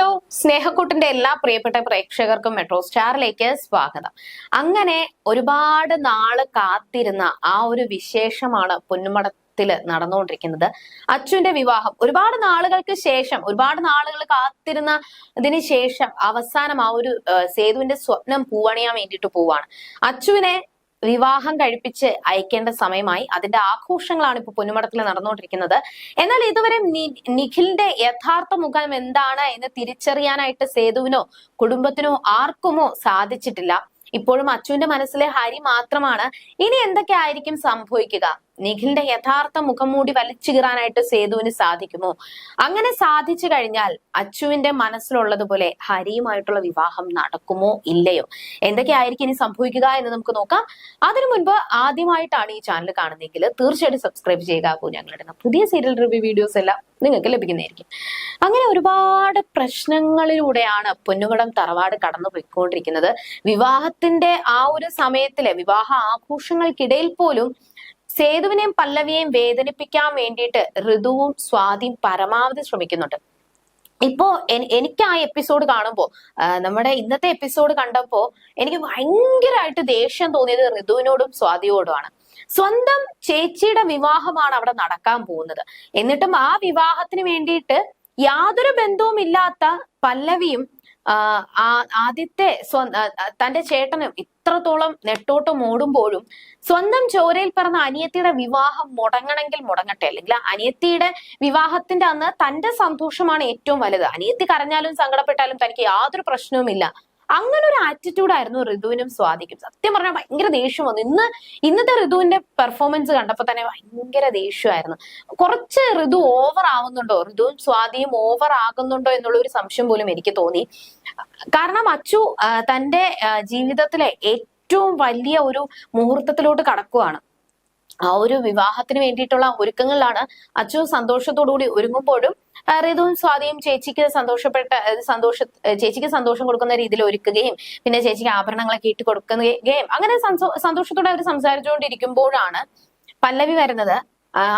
Hello സ്നേഹക്കൂട്ടിന്റെ എല്ലാ പ്രിയപ്പെട്ട പ്രേക്ഷകർക്കും മെട്രോ സ്റ്റാറിലേക്ക് സ്വാഗതം. അങ്ങനെ ഒരുപാട് നാൾ കാത്തിരുന്ന ആ ഒരു വിശേഷമാണ് പൊന്നുമടത്തിൽ നടന്നുകൊണ്ടിരിക്കുന്നത്. അച്ഛന്റെ വിവാഹം. ഒരുപാട് നാളുകൾക്ക് ശേഷം ഒരുപാട് നാളുകൾ കാത്തിരുന്ന ഇതിന് ശേഷം അവസാനം ആ ഒരു സേതുവിന്റെ സ്വപ്നം പൂവണിയാൻ വേണ്ടിയിട്ട് പോവാണ്. അച്ചുവിനെ വിവാഹം കഴിപ്പിച്ച് അയക്കേണ്ട സമയമായി. അതിന്റെ ആഘോഷങ്ങളാണ് ഇപ്പൊ പൊന്നുമടത്തിൽ നടന്നുകൊണ്ടിരിക്കുന്നത്. എന്നാൽ ഇതുവരെ നിഖിലിന്റെ യഥാർത്ഥ മുഖം എന്താണ് എന്ന് തിരിച്ചറിയാനായിട്ട് സേതുവിനോ കുടുംബത്തിനോ ആർക്കുമോ സാധിച്ചിട്ടില്ല. ഇപ്പോഴും അച്ചുവിന്റെ മനസ്സിലെ ഹരി മാത്രമാണ്. ഇനി എന്തൊക്കെ ആയിരിക്കും സംഭവിക്കുക? നിഖിലിന്റെ യഥാർത്ഥ മുഖംമൂടി വലിച്ചുകീറാനായിട്ട് വലിച്ചു കീറാനായിട്ട് സേതുവിന് സാധിക്കുമോ? അങ്ങനെ സാധിച്ചു കഴിഞ്ഞാൽ അച്ചുവിന്റെ മനസ്സിലുള്ളതുപോലെ ഹരിയുമായിട്ടുള്ള വിവാഹം നടക്കുമോ ഇല്ലയോ? എന്തൊക്കെയായിരിക്കും ഇനി സംഭവിക്കുക എന്ന് നമുക്ക് നോക്കാം. അതിനു മുൻപ് ആദ്യമായിട്ടാണ് ഈ ചാനൽ കാണുന്നതെങ്കിൽ തീർച്ചയായിട്ടും സബ്സ്ക്രൈബ് ചെയ്യുക അപ്പോൾ ഞങ്ങളുടെ പുതിയ സീരിയൽ റിവ്യൂ വീഡിയോസ് എല്ലാം നിങ്ങൾക്ക് ലഭിക്കുന്നതായിരിക്കും. അങ്ങനെ ഒരുപാട് പ്രശ്നങ്ങളിലൂടെയാണ് പൊന്നുകടം തറവാട് കടന്നു പോയിക്കൊണ്ടിരിക്കുന്നത് വിവാഹത്തിന്റെ ആ ഒരു സമയത്തിലെ വിവാഹ ആഘോഷങ്ങൾക്കിടയിൽ പോലും സേതുവിനെയും പല്ലവിയെയും വേദനിപ്പിക്കാൻ വേണ്ടിയിട്ട് ഋതുവും സ്വാതിയും പരമാവധി ശ്രമിക്കുന്നുണ്ട്. ഇപ്പോ എനിക്ക് ആ എപ്പിസോഡ് കാണുമ്പോ നമ്മുടെ ഇന്നത്തെ എപ്പിസോഡ് കണ്ടപ്പോ എനിക്ക് ഭയങ്കരമായിട്ട് ദേഷ്യം തോന്നിയത് ഋതുവിനോടും സ്വാതിയോടുമാണ്. സ്വന്തം ചേച്ചിയുടെ വിവാഹമാണ് അവിടെ നടക്കാൻ പോകുന്നത്. എന്നിട്ടും ആ വിവാഹത്തിന് വേണ്ടിയിട്ട് യാതൊരു ബന്ധവും ഇല്ലാത്ത പല്ലവിയും ആദ്യത്തെ തന്റെ ചേട്ടനും ഇത്രത്തോളം നെട്ടോട്ടം ഓടുമ്പോഴും സ്വന്തം ചോരയിൽ പിറന്ന അനിയത്തിയുടെ വിവാഹം മുടങ്ങണമെങ്കിൽ മുടങ്ങട്ടെ. അല്ലെങ്കിൽ അനിയത്തിയുടെ വിവാഹത്തിന്റെ അന്ന് തന്റെ സന്തോഷമാണ് ഏറ്റവും വലുത്. അനിയത്തി കരഞ്ഞാലും സങ്കടപ്പെട്ടാലും തനിക്ക് യാതൊരു പ്രശ്നവുമില്ല. അങ്ങനെ ഒരു ആറ്റിറ്റ്യൂഡ് ആയിരുന്നു ഋതുവിനും സ്വാധിക്കും സത്യം പറഞ്ഞാൽ ഭയങ്കര ദേഷ്യം വന്നു. ഇന്ന് ഇന്നത്തെ ഋതുവിന്റെ പെർഫോമൻസ് കണ്ടപ്പോൾ തന്നെ ഭയങ്കര ദേഷ്യമായിരുന്നു. കുറച്ച് ഋതു ഓവർ ആവുന്നുണ്ടോ? ഋതുവും സ്വാതിയും ഓവർ ആകുന്നുണ്ടോ എന്നുള്ള ഒരു സംശയം പോലും എനിക്ക് തോന്നി. കാരണം അച്ചു തന്റെ ജീവിതത്തിലെ ഏറ്റവും വലിയ ഒരു മുഹൂർത്തത്തിലോട്ട് കടക്കുവാണ്. ആ ഒരു വിവാഹത്തിന് വേണ്ടിയിട്ടുള്ള ഒരുക്കങ്ങളിലാണ് അച്ചു സന്തോഷത്തോടുകൂടി ഒരുങ്ങുമ്പോഴും ആ, ഋതുവും സ്വാതിയും ചേച്ചിക്ക് സന്തോഷപ്പെട്ട സന്തോഷ ചേച്ചിക്ക് സന്തോഷം കൊടുക്കുന്ന രീതിയിൽ ഒരുക്കുകയും പിന്നെ ചേച്ചിക്ക് ആഭരണങ്ങളൊക്കെ ഇട്ട് കൊടുക്കുകയും അങ്ങനെ സന്തോ- സന്തോഷത്തോടെ അവർ സംസാരിച്ചുകൊണ്ടിരിക്കുമ്പോഴാണ് പല്ലവി വരുന്നത്.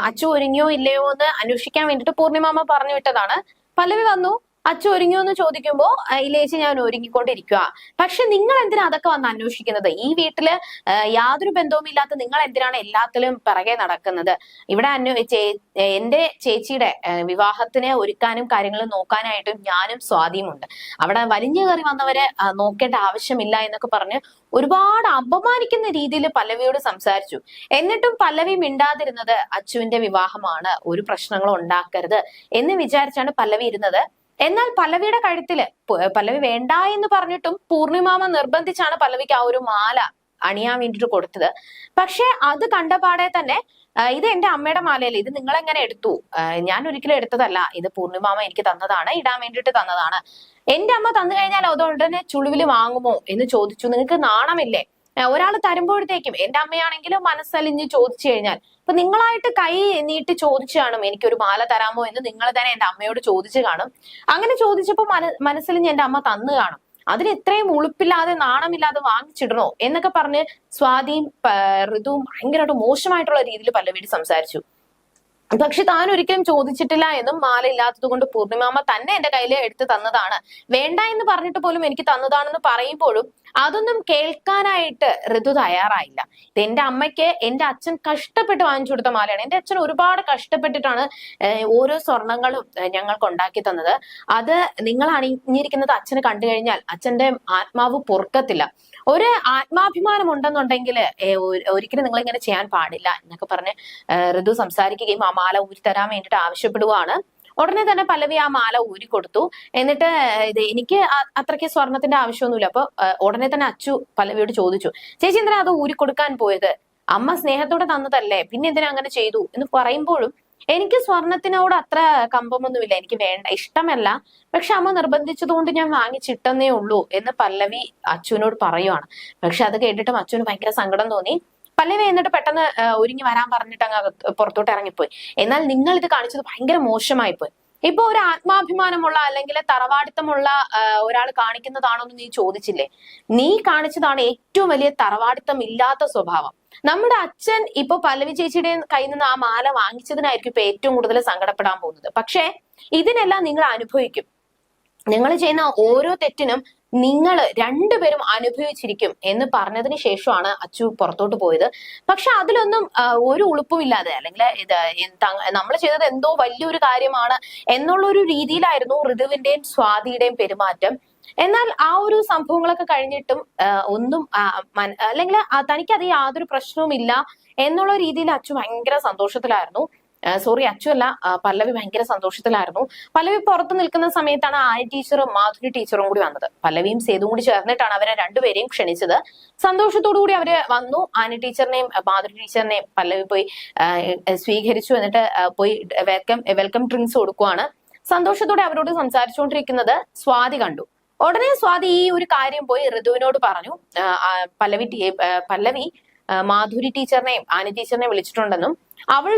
അച്ചു ഒരുങ്ങിയോ ഇല്ലയോ എന്ന് അന്വേഷിക്കാൻ വേണ്ടിയിട്ട് പൂർണിമാമ പറഞ്ഞു വിട്ടതാണ്. പല്ലവി വന്നു. അച്ചു ഒരുങ്ങിയോ എന്ന് ചോദിക്കുമ്പോ ഇല്ലേച്ചി ഞാൻ ഒരുങ്ങിക്കൊണ്ടിരിക്കുക പക്ഷെ നിങ്ങൾ എന്തിനാ അതൊക്കെ വന്ന് അന്വേഷിക്കുന്നത്? ഈ വീട്ടിൽ യാതൊരു ബന്ധവും ഇല്ലാത്ത നിങ്ങൾ എന്തിനാണ് എല്ലാത്തിലും പിറകെ നടക്കുന്നത്? ഇവിടെ എന്റെ ചേച്ചിയുടെ വിവാഹത്തിന് വിവാഹത്തിനെ ഒരുക്കാനും കാര്യങ്ങൾ നോക്കാനായിട്ടും ഞാനും സ്വാധീനമുണ്ട് അവിടെ വലിഞ്ഞു കയറി വന്നവരെ നോക്കേണ്ട ആവശ്യമില്ല എന്നൊക്കെ പറഞ്ഞ് ഒരുപാട് അപമാനിക്കുന്ന രീതിയിൽ പല്ലവിയോട് സംസാരിച്ചു. എന്നിട്ടും പല്ലവി മിണ്ടാതിരുന്നത് അച്ചുവിന്റെ വിവാഹമാണ്. ഒരു പ്രശ്നങ്ങളും ഉണ്ടാക്കരുത് എന്ന് വിചാരിച്ചാണ് പല്ലവി ഇരുന്നത്. എന്നാൽ പല്ലവിയുടെ കഴുത്തിൽ പല്ലവി വേണ്ട എന്ന് പറഞ്ഞിട്ടും പൂർണിമാമ നിർബന്ധിച്ചാണ് പല്ലവിക്ക് ആ ഒരു മാല അണിയാൻ വേണ്ടിയിട്ട് കൊടുത്തത്. പക്ഷെ അത് കണ്ടപാടെ തന്നെ ഇത് എന്റെ അമ്മയുടെ മാലയല്ലേ ഇത് നിങ്ങൾ എങ്ങനെ എടുത്തു ഞാൻ ഒരിക്കലും എടുത്തതല്ല. ഇത് പൂർണിമാമ എനിക്ക് തന്നതാണ് ഇടാൻ വേണ്ടിട്ട് തന്നതാണ്. എന്റെ അമ്മ തന്നു കഴിഞ്ഞാൽ അത് തന്നെ ചുളിവിൽ വാങ്ങുമോ എന്ന് ചോദിച്ചു. നിങ്ങൾക്ക് നാണമില്ലേ? ഒരാൾ തരുമ്പോഴത്തേക്കും എന്റെ അമ്മയാണെങ്കിലും മനസ്സലിഞ്ഞ് ചോദിച്ചു കഴിഞ്ഞാൽ ഇപ്പൊ നിങ്ങളായിട്ട് കൈ നീട്ടി ചോദിച്ചു കാണും എനിക്കൊരു മാല തരാമോ എന്ന് നിങ്ങൾ തന്നെ എന്റെ അമ്മയോട് ചോദിച്ചു കാണും. അങ്ങനെ ചോദിച്ചപ്പോൾ മന മനസ്സലിഞ്ഞ് എന്റെ അമ്മ തന്നു കാണും. അതിന് ഇത്രയും ഉളുപ്പില്ലാതെ നാണമില്ലാതെ വാങ്ങിച്ചിടണോ എന്നൊക്കെ പറഞ്ഞ് സ്വാതിയും ഋതുവും ഭയങ്കരമായിട്ട് മോശമായിട്ടുള്ള രീതിയിൽ പല്ലവീട് സംസാരിച്ചു. പക്ഷെ താൻ ഒരിക്കലും ചോദിച്ചിട്ടില്ല എന്നും മാല ഇല്ലാത്തത് കൊണ്ട് പൂർണിമാമ തന്നെ എന്റെ കയ്യിൽ എടുത്തു തന്നതാണ്. വേണ്ട എന്ന് പറഞ്ഞിട്ട് പോലും എനിക്ക് തന്നതാണെന്ന് പറയുമ്പോഴും അതൊന്നും കേൾക്കാനായിട്ട് ഋതു തയ്യാറായില്ല. ഇത് എന്റെ അമ്മയ്ക്ക് എന്റെ അച്ഛൻ കഷ്ടപ്പെട്ട് വാങ്ങിച്ചു കൊടുത്ത മാലയാണ്. എന്റെ അച്ഛൻ ഒരുപാട് കഷ്ടപ്പെട്ടിട്ടാണ് ഓരോ സ്വർണങ്ങളും ഞങ്ങൾക്ക് ഉണ്ടാക്കി തന്നത്. അത് നിങ്ങൾ അണിഞ്ഞിരിക്കുന്നത് അച്ഛന് കണ്ടു കഴിഞ്ഞാൽ അച്ഛന്റെ ആത്മാവ് പൊറുക്കത്തില്ല. ഒരു ആത്മാഭിമാനം ഉണ്ടെന്നുണ്ടെങ്കിൽ ഒരിക്കലും നിങ്ങൾ ഇങ്ങനെ ചെയ്യാൻ പാടില്ല എന്നൊക്കെ പറഞ്ഞ് ഋതു സംസാരിക്കുകയും ആ മാല ഊരി തരാൻ വേണ്ടിയിട്ട് ആവശ്യപ്പെടുവാണ്. ഉടനെ തന്നെ പല്ലവി ആ മാല ഊരി കൊടുത്തു. എന്നിട്ട് ഇത് എനിക്ക് അത്രയ്ക്ക് സ്വർണത്തിന്റെ ആവശ്യമൊന്നുമില്ല. അപ്പൊ ഉടനെ തന്നെ അച്ചു പല്ലവിയോട് ചോദിച്ചു ചേച്ചി എന്തിനാ അത് ഊരി കൊടുക്കാൻ പോയത്? അമ്മ സ്നേഹത്തോടെ തന്നതല്ലേ? പിന്നെ എന്തിനാ അങ്ങനെ ചെയ്തു? എന്ന് പറയുമ്പോഴും എനിക്ക് സ്വർണത്തിനോട് അത്ര കമ്പമൊന്നുമില്ല. എനിക്ക് വേണ്ട ഇഷ്ടമല്ല. പക്ഷെ അമ്മ നിർബന്ധിച്ചതുകൊണ്ട് ഞാൻ വാങ്ങിച്ചിട്ടെന്നേ ഉള്ളൂ എന്ന് പല്ലവി അച്ഛനോട് പറയുവാണ്. പക്ഷെ അത് കേട്ടിട്ടും അച്ഛന് ഭയങ്കര സങ്കടം തോന്നി. പല്ലവി എന്നിട്ട് പെട്ടെന്ന് ഒരുങ്ങി വരാൻ പറഞ്ഞിട്ട് അങ്ങ് പുറത്തോട്ട് ഇറങ്ങിപ്പോയി. എന്നാൽ നിങ്ങൾ ഇത് കാണിച്ചത് ഭയങ്കര മോശമായി പോയി ഇപ്പൊ ഒരു ആത്മാഭിമാനമുള്ള അല്ലെങ്കിൽ തറവാടിത്തമുള്ള ഒരാൾ കാണിക്കുന്നതാണോ എന്ന് നീ ചോദിച്ചില്ലേ? നീ കാണിച്ചതാണ് ഏറ്റവും വലിയ തറവാടിത്തം ഇല്ലാത്ത സ്വഭാവം. നമ്മുടെ അച്ഛൻ ഇപ്പൊ പല്ലവി ചേച്ചിയുടെ കയ്യിൽ നിന്ന് ആ മാല വാങ്ങിച്ചതിനായിരിക്കും ഇപ്പൊ ഏറ്റവും കൂടുതൽ സങ്കടപ്പെടാൻ പോകുന്നത്. പക്ഷേ ഇതിനെല്ലാം നിങ്ങൾ അനുഭവിക്കും. നിങ്ങൾ ചെയ്യുന്ന ഓരോ തെറ്റിനും നിങ്ങൾ രണ്ടുപേരും അനുഭവിച്ചിരിക്കും എന്ന് പറഞ്ഞതിന് ശേഷമാണ് അച്ചു പുറത്തോട്ട് പോയത്. പക്ഷെ അതിലൊന്നും ഒരു ഉളുപ്പുമില്ലാതെ അല്ലെങ്കിൽ ഇത് നമ്മൾ ചെയ്തത് എന്തോ വലിയൊരു കാര്യമാണ് എന്നുള്ള ഒരു രീതിയിലായിരുന്നു ഋതുവിന്റെയും സ്വാതിയുടെയും പെരുമാറ്റം. എന്നാൽ ആ ഒരു സംഭവങ്ങളൊക്കെ കഴിഞ്ഞിട്ടും ഒന്നും അല്ലെങ്കിൽ തനിക്ക് അത് യാതൊരു പ്രശ്നവുമില്ല എന്നുള്ള രീതിയിൽ അച്ചു ഭയങ്കര സന്തോഷത്തിലായിരുന്നു. സോറി അച്ചു അല്ല പല്ലവി ഭയങ്കര സന്തോഷത്തിലായിരുന്നു. പല്ലവി പുറത്ത് നിൽക്കുന്ന സമയത്താണ് ആയ ടീച്ചറും മാധുരി ടീച്ചറും കൂടി വന്നത്. പല്ലവിയും സേതും കൂടി ചേർന്നിട്ടാണ് അവരെ രണ്ടുപേരെയും ക്ഷണിച്ചത്. സന്തോഷത്തോടു കൂടി അവർ വന്നു. ആനി ടീച്ചറിനെയും മാധുരി ടീച്ചറിനെയും പല്ലവി പോയി സ്വീകരിച്ചു. എന്നിട്ട് പോയി വെൽക്കം വെൽക്കം ഡ്രിങ്ക്സ് കൊടുക്കുവാണ്. സന്തോഷത്തോടെ അവരോട് സംസാരിച്ചുകൊണ്ടിരിക്കുന്നത് സ്വാതി കണ്ടു. ഉടനെ സ്വാതി ഈ ഒരു കാര്യം പോയി ഋതുവിനോട് പറഞ്ഞു. പല്ലവി പല്ലവി മാധുരി ടീച്ചറിനെയും ആനി ടീച്ചറിനെയും വിളിച്ചിട്ടുണ്ടെന്നും അവൾ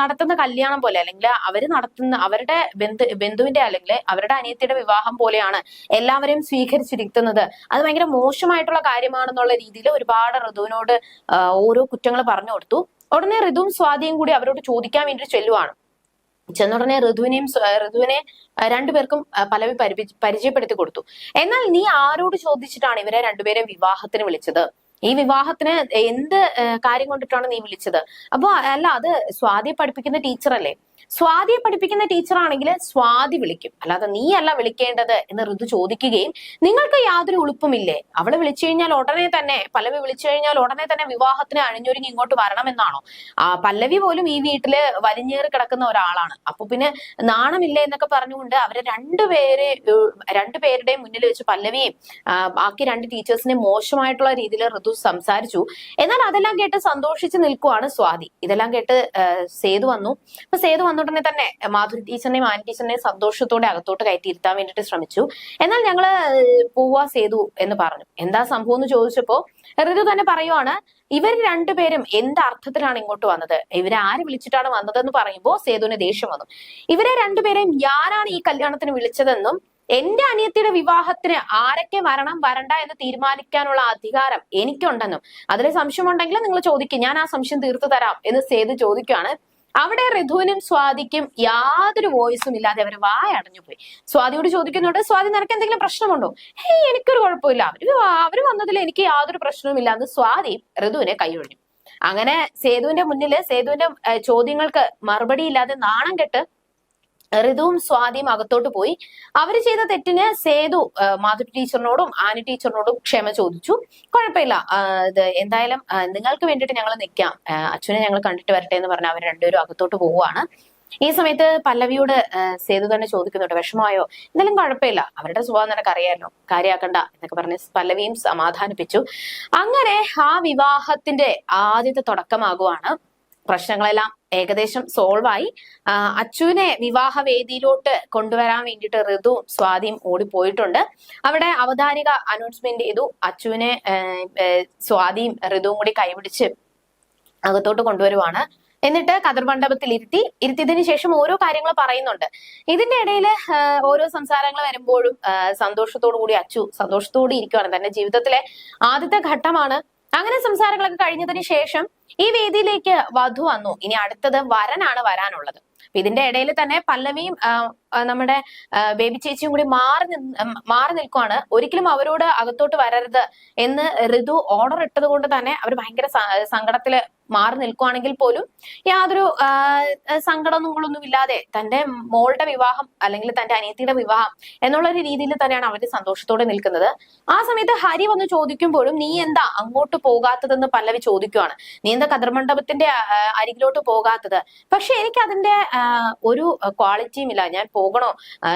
നടത്തുന്ന കല്യാണം പോലെ അല്ലെങ്കിൽ അവർ നടത്തുന്ന അവരുടെ ബന്ധു ബന്ധുവിന്റെ അല്ലെങ്കിൽ അവരുടെ അനിയത്തിയുടെ വിവാഹം പോലെയാണ് എല്ലാവരെയും സ്വീകരിച്ചിരിക്കുന്നത്. അത് ഭയങ്കര മോശമായിട്ടുള്ള കാര്യമാണെന്നുള്ള രീതിയിൽ ഒരുപാട് ഋതുവിനോട് ഓരോ കുറ്റങ്ങൾ പറഞ്ഞു കൊടുത്തു. ഉടനെ ഋതുവും സ്വാതിയും കൂടി അവരോട് ചോദിക്കാൻ വേണ്ടി ചെല്ലുവാണ്. ചെന്നുടനെ ഋതുവിനെയും ഋതുവിനെ രണ്ടുപേർക്കും പലവി പരിചയപ്പെടുത്തി കൊടുത്തു. എന്നാൽ നീ ആരോട് ചോദിച്ചിട്ടാണ് ഇവരെ രണ്ടുപേരെ വിവാഹത്തിന് വിളിച്ചത്? ഈ വിവാഹത്തിന് എന്ത് കാര്യം കൊണ്ടിട്ടാണ് നീ വിളിച്ചത്? അപ്പൊ അല്ല അത് സ്വാതിയെ പഠിപ്പിക്കുന്ന ടീച്ചറല്ലേ സ്വാതിയെ പഠിപ്പിക്കുന്ന ടീച്ചറാണെങ്കിൽ സ്വാതി വിളിക്കും. അല്ലാതെ നീ അല്ല വിളിക്കേണ്ടത് എന്ന് ഋതു ചോദിക്കുകയും നിങ്ങൾക്ക് യാതൊരു ഉളുപ്പുമില്ലേ? അവളെ വിളിച്ചു കഴിഞ്ഞാൽ ഉടനെ തന്നെ പല്ലവി വിളിച്ചു കഴിഞ്ഞാൽ ഉടനെ തന്നെ വിവാഹത്തിന് അണിഞ്ഞൊരുങ്ങി ഇങ്ങോട്ട് വരണമെന്നാണോ? ആ പല്ലവി പോലും ഈ വീട്ടിൽ വലിഞ്ഞേറി കിടക്കുന്ന ഒരാളാണ്. അപ്പൊ പിന്നെ നാണമില്ല എന്നൊക്കെ പറഞ്ഞുകൊണ്ട് അവരെ രണ്ടുപേരെ രണ്ടു രണ്ടുപേരുടെയും മുന്നിൽ വെച്ച് പല്ലവിയും ബാക്കി രണ്ട് ടീച്ചേഴ്സിനെ മോശമായിട്ടുള്ള രീതിയിൽ ഋതു സംസാരിച്ചു. എന്നാൽ അതെല്ലാം കേട്ട് സന്തോഷിച്ച് നിൽക്കുവാണ് സ്വാതി. ഇതെല്ലാം കേട്ട് സേതു വന്നു. അപ്പൊ സേതു വന്നുടനെ തന്നെ മാധുരി ടീച്ചറിനെയും ആൻ ടീച്ചറിനെയും സന്തോഷത്തോടെ അകത്തോട്ട് കയറ്റി ഇരുത്താൻ വേണ്ടിയിട്ട് ശ്രമിച്ചു. എന്നാൽ ഞങ്ങൾ പോവാ സേതു എന്ന് പറഞ്ഞു. എന്താ സംഭവം എന്ന് ചോദിച്ചപ്പോ ഋതു തന്നെ പറയുവാണ് ഇവർ രണ്ടുപേരും എന്ത് അർത്ഥത്തിലാണ് ഇങ്ങോട്ട് വന്നത്? ഇവരെ ആര് വിളിച്ചിട്ടാണ് വന്നതെന്ന് പറയുമ്പോൾ സേതുവിന് ദേഷ്യം വന്നു. ഇവരെ രണ്ടുപേരെയും ഞാനാണ് ഈ കല്യാണത്തിന് വിളിച്ചതെന്നും എന്റെ അനിയത്തിയുടെ വിവാഹത്തിന് ആരൊക്കെ വരണം വരണ്ട എന്ന് തീരുമാനിക്കാനുള്ള അധികാരം എനിക്കുണ്ടെന്നും അതിൽ സംശയമുണ്ടെങ്കിൽ നിങ്ങൾ ചോദിക്കും ഞാൻ ആ സംശയം തീർത്തു തരാം എന്ന് സേതു ചോദിക്കുകയാണ് അവിടെ ഋതുവിനും സ്വാതിക്കും യാതൊരു വോയിസും ഇല്ലാതെ അവർ വായ അടഞ്ഞു പോയി. സ്വാതിയോട് ചോദിക്കുന്നുണ്ട് സ്വാതി നിനക്ക് എന്തെങ്കിലും പ്രശ്നമുണ്ടോ? ഹേയ് എനിക്കൊരു കുഴപ്പമില്ല. അവർ അവർ വന്നതിൽ എനിക്ക് യാതൊരു പ്രശ്നവുമില്ല എന്ന് സ്വാതി ഋതുവിനെ കൈയൊഴിഞ്ഞു അങ്ങനെ സേതുവിന്റെ മുന്നിൽ സേതുവിന്റെ ചോദ്യങ്ങൾക്ക് മറുപടി ഇല്ലാതെ നാണം കെട്ട് ഋതുവും സ്വാതിയും അകത്തോട്ട് പോയി. അവർ ചെയ്ത തെറ്റിന് സേതു മാധു ടീച്ചറിനോടും ആനി ടീച്ചറിനോടും ക്ഷമ ചോദിച്ചു. കുഴപ്പമില്ല. ഇത് എന്തായാലും നിങ്ങൾക്ക് വേണ്ടിയിട്ട് ഞങ്ങൾ നിൽക്കാം അച്ഛനെ ഞങ്ങൾ കണ്ടിട്ട് വരട്ടെ എന്ന് പറഞ്ഞ് അവർ രണ്ടുപേരും അകത്തോട്ട് പോവുകയാണ് ഈ സമയത്ത് പല്ലവിയോട് സേതു തന്നെ ചോദിക്കുന്നുണ്ട് വിഷമമായോ? എന്തായാലും കുഴപ്പമില്ല. അവരുടെ സ്വഭാവം തന്നെ അറിയാമല്ലോ കാര്യമാക്കണ്ട എന്നൊക്കെ പറഞ്ഞ് പല്ലവിയും സമാധാനിപ്പിച്ചു. അങ്ങനെ ആ വിവാഹത്തിന്റെ ആദ്യത്തെ തുടക്കമാകുവാണ് പ്രശ്നങ്ങളെല്ലാം ഏകദേശം സോൾവ് ആയി. അച്ചുവിനെ വിവാഹ വേദിയിലോട്ട് കൊണ്ടുവരാൻ വേണ്ടിയിട്ട് ഋതുവും സ്വാതിയും ഓടിപ്പോയിട്ടുണ്ട് അവിടെ അവതാരിക അനൗൺസ്മെന്റ് ചെയ്തു. അച്ചുവിനെ സ്വാതിയും ഋതുവും കൂടി കൈപിടിച്ച് അകത്തോട്ട് കൊണ്ടുവരുവാണ്. എന്നിട്ട് കതിർ മണ്ഡപത്തിൽ ഇരുത്തി ഇരുത്തിയതിനു ശേഷം ഓരോ കാര്യങ്ങൾ പറയുന്നുണ്ട്. ഇതിന്റെ ഇടയിൽ ഓരോ സംസാരങ്ങൾ വരുമ്പോഴും സന്തോഷത്തോടു കൂടി അച്ചു സന്തോഷത്തോടെ ഇരിക്കുവാണ്. തന്റെ ജീവിതത്തിലെ ആദ്യത്തെ ഘട്ടമാണ്. അങ്ങനെ സംസാരങ്ങളൊക്കെ കഴിഞ്ഞതിന് ശേഷം ഈ വേദിയിലേക്ക് വധു വന്നു. ഇനി അടുത്തത് വരനാണ് വരാനുള്ളത്. ഇതിന്റെ ഇടയിൽ തന്നെ പല്ലവിയും നമ്മുടെ ബേബി ചേച്ചിയും കൂടി മാറി മാറി നിൽക്കുവാണ്. ഒരിക്കലും അവരോട് അകത്തോട്ട് വരരുത് എന്ന് ഋതു ഓർഡർ ഇട്ടത് കൊണ്ട് തന്നെ അവർ ഭയങ്കര സങ്കടത്തിൽ മാറി നിൽക്കുവാണെങ്കിൽ പോലും യാതൊരു സങ്കടങ്ങളൊന്നും ഇല്ലാതെ തന്റെ മോളുടെ വിവാഹം അല്ലെങ്കിൽ തന്റെ അനിയത്തിയുടെ വിവാഹം എന്നുള്ള ഒരു രീതിയിൽ തന്നെയാണ് അവർ സന്തോഷത്തോടെ നിൽക്കുന്നത്. ആ സമയത്ത് ഹരി വന്ന് ചോദിക്കുമ്പോഴും നീ എന്താ അങ്ങോട്ട് പോകാത്തതെന്ന് പല്ലവി ചോദിക്കുവാണ്. നീ എന്താ കതിർമണ്ഡപത്തിന്റെ അരികിലോട്ട് പോകാത്തത്. പക്ഷെ എനിക്ക് അതിന്റെ ഒരു ക്വാളിറ്റിയും ഇല്ല ഞാൻ പോകണോ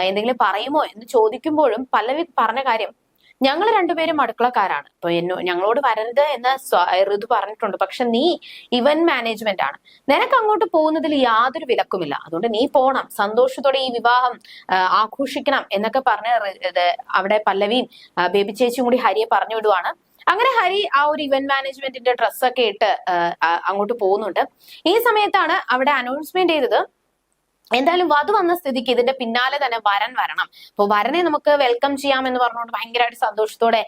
എന്തെങ്കിലും പറയുമോ എന്ന് ചോദിക്കുമ്പോഴും പല്ലവി പറഞ്ഞ കാര്യം ഞങ്ങൾ രണ്ടുപേരും അടുക്കളക്കാരാണ്. അപ്പൊ എന്നോ ഞങ്ങളോട് വരരുത് എന്ന് ഋതു പറഞ്ഞിട്ടുണ്ട്. പക്ഷെ നീ ഇവന്റ് മാനേജ്മെന്റ് ആണ്. നിനക്ക് അങ്ങോട്ട് പോകുന്നതിൽ യാതൊരു വിലക്കുമില്ല. അതുകൊണ്ട് നീ പോണം. സന്തോഷത്തോടെ ഈ വിവാഹം ആഘോഷിക്കണം എന്നൊക്കെ പറഞ്ഞ് അവിടെ പല്ലവിയും ബേബി ചേച്ചിയും കൂടി ഹരിയെ പറഞ്ഞു വിടുവാണ് അങ്ങനെ ഹരി ആ ഒരു ഇവന്റ് മാനേജ്മെന്റിന്റെ ഡ്രസ്സൊക്കെ ഇട്ട് അങ്ങോട്ട് പോകുന്നുണ്ട്. ഈ സമയത്താണ് അവിടെ അനൗൺസ്മെന്റ് ചെയ്തത്. എന്തായാലും വധു വന്ന സ്ഥിതിക്ക് ഇതിന്റെ പിന്നാലെ തന്നെ വരൻ വരണം. അപ്പൊ വരനെ നമുക്ക് വെൽക്കം ചെയ്യാം എന്ന് പറഞ്ഞുകൊണ്ട് ഭയങ്കരമായിട്ട് സന്തോഷത്തോടെ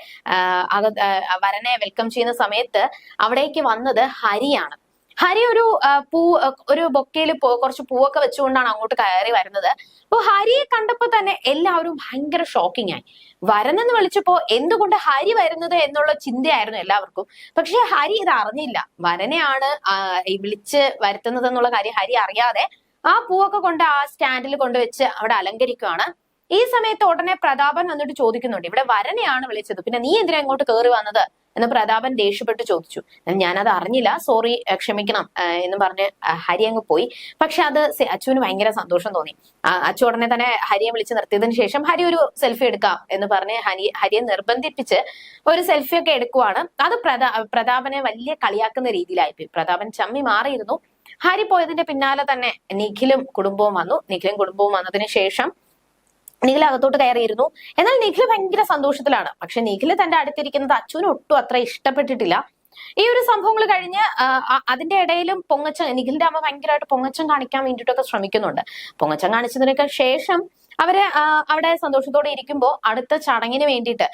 വരനെ വെൽക്കം ചെയ്യുന്ന സമയത്ത് അവിടേക്ക് വന്നത് ഹരിയാണ്. ഹരി ഒരു പൂ ഒരു ബൊക്കയിൽ കുറച്ച് പൂവൊക്കെ വെച്ചുകൊണ്ടാണ് അങ്ങോട്ട് കയറി വരുന്നത്. അപ്പൊ ഹരിയെ കണ്ടപ്പോ തന്നെ എല്ലാവരും ഭയങ്കര ഷോക്കിംഗ് ആയി. വരനെന്ന് വിളിച്ചപ്പോ എന്തുകൊണ്ട് ഹരി വരുന്നത് എന്നുള്ള ചിന്തയായിരുന്നു എല്ലാവർക്കും. പക്ഷെ ഹരി ഇത് അറിഞ്ഞില്ല. വരനെയാണ് വിളിച്ച് വരുത്തുന്നത് എന്നുള്ള കാര്യം ഹരി അറിയാതെ ആ പൂവൊക്കെ കൊണ്ട് ആ സ്റ്റാൻഡിൽ കൊണ്ടുവച്ച് അവിടെ അലങ്കരിക്കുകയാണ് ഈ സമയത്ത് ഉടനെ പ്രതാപൻ വന്നിട്ട് ചോദിക്കുന്നുണ്ട് ഇവിടെ വരനെയാണ് വിളിച്ചത്. പിന്നെ നീ എന്തിനാ ഇങ്ങോട്ട് കയറി വന്നത്? എന്ന് പ്രതാപൻ ദേഷ്യപ്പെട്ട് ചോദിച്ചു. ഞാനത് അറിഞ്ഞില്ല സോറി ക്ഷമിക്കണം എന്ന് പറഞ്ഞ് ഹരി അങ്ങ് പോയി. പക്ഷെ അത് അച്ഛന് ഭയങ്കര സന്തോഷം തോന്നി. അച്ഛ ഉടനെ തന്നെ ഹരിയെ വിളിച്ച് നിർത്തിയതിനു ശേഷം ഹരി ഒരു സെൽഫി എടുക്കാം എന്ന് പറഞ്ഞ് ഹരി ഹരിയെ നിർബന്ധിപ്പിച്ച് ഒരു സെൽഫി ഒക്കെ എടുക്കുവാണ്. അത് പ്രതാ പ്രതാപനെ വലിയ കളിയാക്കുന്ന രീതിയിലായിപ്പോയി. പ്രതാപൻ ചമ്മി മാറിയിരുന്നു. ഹരി പോയതിന്റെ പിന്നാലെ തന്നെ നിഖിലും കുടുംബവും വന്നു. നിഖിലും കുടുംബവും വന്നതിന് ശേഷം നിഖിൽ അകത്തോട്ട് കയറിയിരുന്നു. എന്നാൽ നിഖിൽ ഭയങ്കര സന്തോഷത്തിലാണ്. പക്ഷെ നിഖിൽ തന്റെ അടുത്തിരിക്കുന്നത് അച്ഛന് ഒട്ടും അത്ര ഇഷ്ടപ്പെട്ടിട്ടില്ല. ഈ ഒരു സംഭവങ്ങൾ കഴിഞ്ഞ് അതിന്റെ ഇടയിലും പൊങ്ങച്ച നിഖിലിന്റെ അമ്മ ഭയങ്കരമായിട്ട് പൊങ്ങച്ചം കാണിക്കാൻ വേണ്ടിയിട്ടൊക്കെ ശ്രമിക്കുന്നുണ്ട്. പൊങ്ങച്ചം കാണിച്ചതിനൊക്കെ ശേഷം അവർ അവിടെ സന്തോഷത്തോടെ ഇരിക്കുമ്പോൾ അടുത്ത ചടങ്ങിന് വേണ്ടിയിട്ട്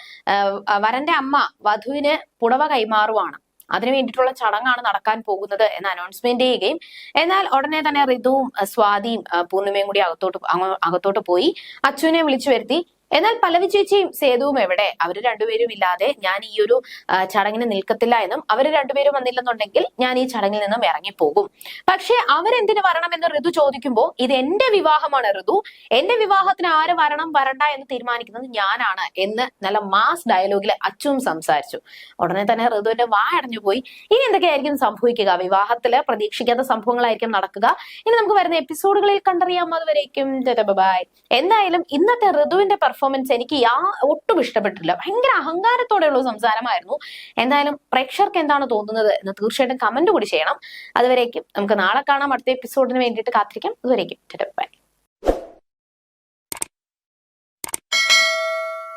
വരന്റെ അമ്മ വധുവിന് പുടവ കൈമാറുവാണ്. അതിനു വേണ്ടിയിട്ടുള്ള ചടങ്ങാണ് നടക്കാൻ പോകുന്നത് എന്ന് അനൗൺസ്മെന്റ് ചെയ്യുകയും എന്നാൽ ഉടനെ തന്നെ ഋതുവും സ്വാതിയും പൂർണിമയും കൂടി അകത്തോട്ട് അകത്തോട്ട് പോയി. അച്ഛനെ വിളിച്ചു വരുത്തി. എന്നാൽ പല്ലവി ചേച്ചിയും സേതുവും എവിടെ? അവർ രണ്ടുപേരും ഇല്ലാതെ ഞാൻ ഈ ഒരു ചടങ്ങിന് നിൽക്കത്തില്ല എന്നും അവർ രണ്ടുപേരും വന്നില്ലെന്നുണ്ടെങ്കിൽ ഞാൻ ഈ ചടങ്ങിൽ നിന്നും ഇറങ്ങിപ്പോകും. പക്ഷെ വരണം എന്ന് ഋതു ചോദിക്കുമ്പോൾ ഇത് എന്റെ വിവാഹമാണ് ഋതു. എന്റെ വിവാഹത്തിന് ആര് വരണം വരണ്ട എന്ന് തീരുമാനിക്കുന്നത് ഞാനാണ് എന്ന് നല്ല മാസ് ഡയലോഗിൽ അച്ചും സംസാരിച്ചു. ഉടനെ തന്നെ ഋതുവിന്റെ വാ അടഞ്ഞു പോയി. ഇനി എന്തൊക്കെയായിരിക്കും സംഭവിക്കുക? വിവാഹത്തിൽ പ്രതീക്ഷിക്കാത്ത സംഭവങ്ങളായിരിക്കും നടക്കുക. ഇനി നമുക്ക് വരുന്ന എപ്പിസോഡുകളിൽ കണ്ടറിയാം. അതുവരേക്കും. ബൈ എന്തായാലും ഇന്നത്തെ ഋതുവിന്റെ പെർഫോമൻസ് എനിക്ക് യാ ഒട്ടും ഇഷ്ടപ്പെട്ടില്ല ഭയങ്കര അഹങ്കാരത്തോടെയുള്ള സംസാരമായിരുന്നു. എന്തായാലും പ്രേക്ഷകർക്ക് എന്താണ് തോന്നുന്നത് എന്ന് തീർച്ചയായിട്ടും കമന്റ് കൂടി ചെയ്യണം. അതുവരേക്കും. നമുക്ക് നാളെ കാണാം. അടുത്ത എപ്പിസോഡിന് വേണ്ടിയിട്ട് കാത്തിരിക്കാം. അതുവരേക്കും. ബൈ.